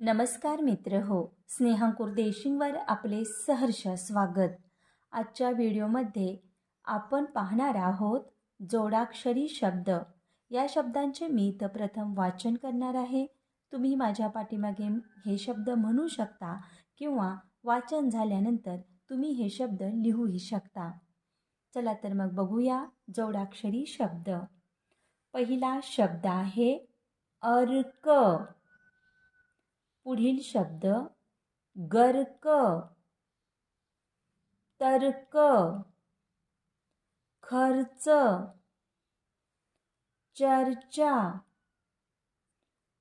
नमस्कार मित्र हो. स्नेहांकुर देशिंगवर आपले सहर्ष स्वागत. आजच्या व्हिडिओमध्ये आपण पाहणार आहोत जोडाक्षरी शब्द. या शब्दांचे मी तर प्रथम वाचन करणार आहे. तुम्ही माझ्या पाठीमागे हे शब्द म्हणू शकता किंवा वाचन झाल्यानंतर तुम्ही हे शब्द लिहूही शकता. चला तर मग बघूया जोडाक्षरी शब्द. पहिला शब्द आहे अर्क. पुढील शब्द गर्क तर्क खर्च चर्चा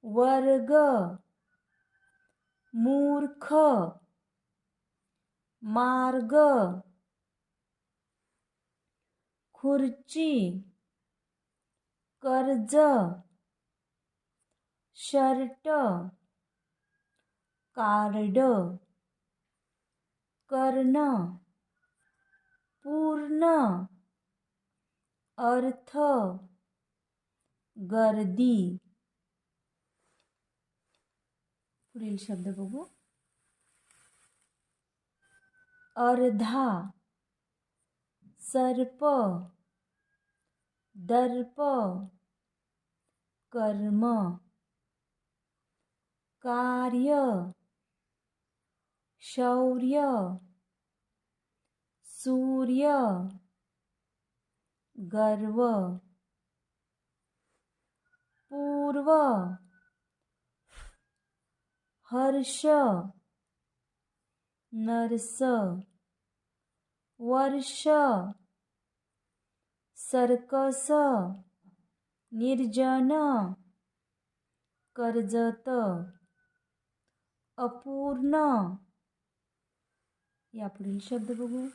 वर्ग मूर्ख मार्ग खुर्ची कर्ज शर्ट कार्ड कर्ण पूर्ण अर्थ गर्दी। पुढील शब्द बघू. अर्धा सर्प दर्प कर्म कार्य शौर्य सूर्य गर्व पूर्व हर्ष नर्स वर्ष सर्कस निर्जन कर्जत अपूर्ण यापुढील शब्द बघू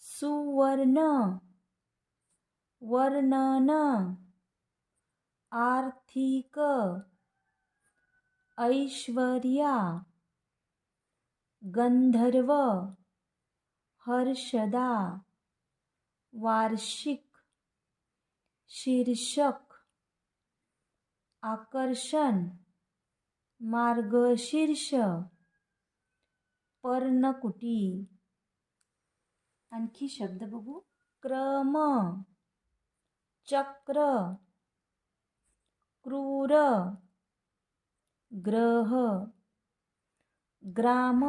सुवर्ण वर्णन आर्थिक ऐश्वर्या गंधर्व हर्षदा वार्षिक शीर्षक आकर्षण। मार्गशीर्ष पर्णकुटी आणखी शब्द बघू. क्रम. चक्र. क्रूर. ग्रह. ग्राम.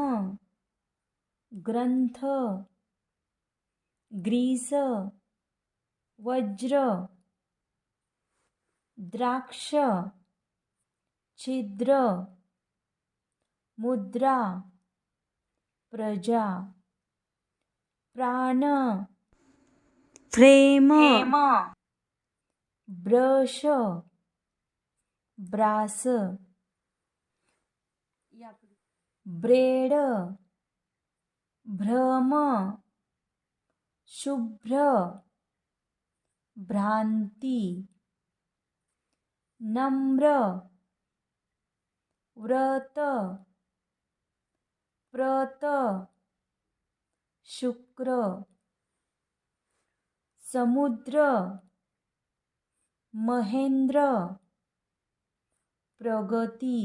ग्रंथ. ग्रीस. वज्र. द्राक्ष. छिद्र मुद्रा प्रजा प्राण फ्रेम ब्रश ब्रास ब्रेड भ्रम शुभ्र भ्रांती नम्र व्रत प्रत शुक्र समुद्र महेंद्र प्रगती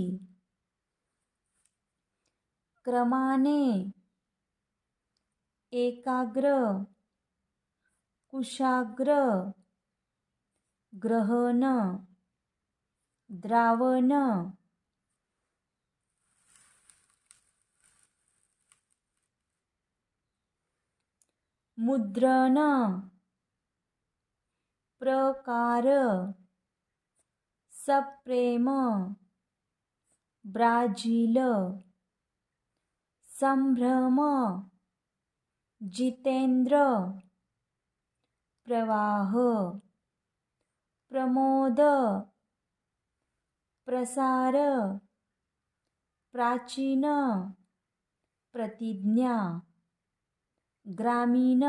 क्रमाने एकाग्र कुशाग्र ग्रहण द्रावण मुद्रण। प्रकार। सप्रेम। ब्राझील संभ्रम। जितेंद्र। प्रवाह। प्रमोद। प्रसार। प्राचीन। प्रतिज्ञा ग्रामीण